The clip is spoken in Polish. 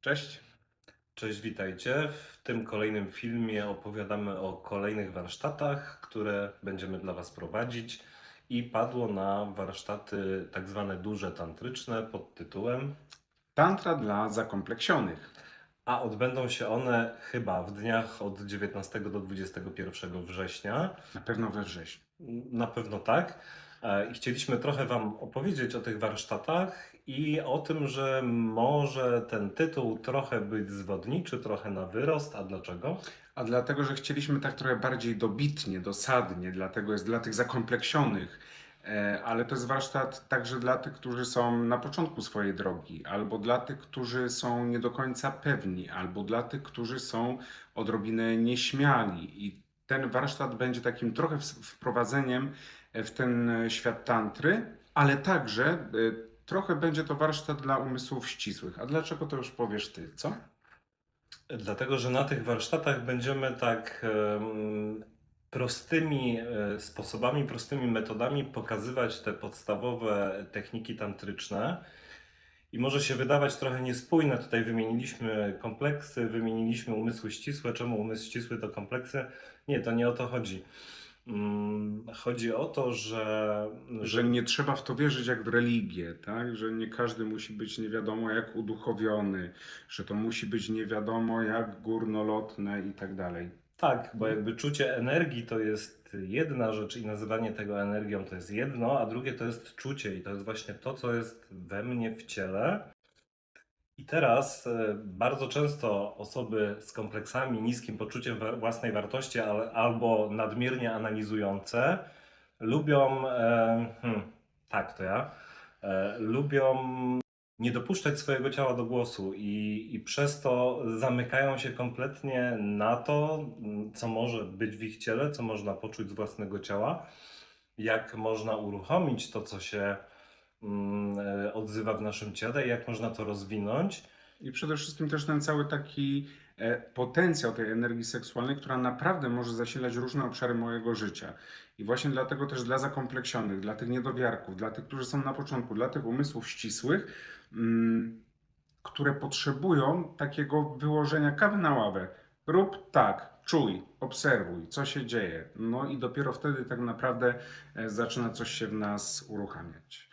Cześć. Cześć, witajcie. W tym kolejnym filmie opowiadamy o kolejnych warsztatach, które będziemy dla Was prowadzić. I padło na warsztaty tak zwane duże tantryczne pod tytułem, Tantra dla zakompleksionych. a odbędą się one chyba w dniach od 19 do 21 września. Na pewno we wrześniu. Na pewno tak. E, I chcieliśmy trochę Wam opowiedzieć o tych warsztatach i o tym, że może ten tytuł trochę być zwodniczy, trochę na wyrost. A dlaczego? A dlatego, że chcieliśmy tak trochę bardziej dobitnie, dosadnie, dlatego jest dla tych zakompleksionych. E, Ale to jest warsztat także dla tych, którzy są na początku swojej drogi, albo dla tych, którzy są nie do końca pewni, albo dla tych, którzy są odrobinę nieśmiali. I ten warsztat będzie takim trochę wprowadzeniem w ten e, świat tantry, ale także e, trochę będzie to warsztat dla umysłów ścisłych. A dlaczego to już powiesz ty, co? Dlatego, że na tych warsztatach będziemy tak prostymi e, sposobami, prostymi metodami pokazywać te podstawowe techniki tantryczne. I może się wydawać trochę niespójne. Tutaj wymieniliśmy kompleksy, wymieniliśmy umysły ścisłe. Czemu umysł ścisły to kompleksy? Nie, to nie o to chodzi. Mm, Chodzi o to, że, Że nie trzeba w to wierzyć jak w religię, tak? Że nie każdy musi być nie wiadomo jak uduchowiony, że to musi być nie wiadomo jak górnolotne i tak dalej. Tak, bo jakby czucie energii to jest jedna rzecz i nazywanie tego energią to jest jedno, a drugie to jest czucie i to jest właśnie to, co jest we mnie w ciele. I teraz e, bardzo często osoby z kompleksami, niskim poczuciem własnej wartości albo nadmiernie analizujące lubią, e, hmm, tak to ja, e, lubią nie dopuszczać swojego ciała do głosu i, i przez to zamykają się kompletnie na to, co może być w ich ciele, co można poczuć z własnego ciała, jak można uruchomić to, co się odzywa w naszym ciele, jak można to rozwinąć. I przede wszystkim też ten cały taki e, potencjał tej energii seksualnej, która naprawdę może zasilać różne obszary mojego życia. I właśnie dlatego też dla zakompleksionych, dla tych niedowiarków, dla tych, którzy są na początku, dla tych umysłów ścisłych, mm, które potrzebują takiego wyłożenia kawy na ławę. Rób tak, czuj, obserwuj, co się dzieje. No i dopiero wtedy tak naprawdę e, zaczyna coś się w nas uruchamiać.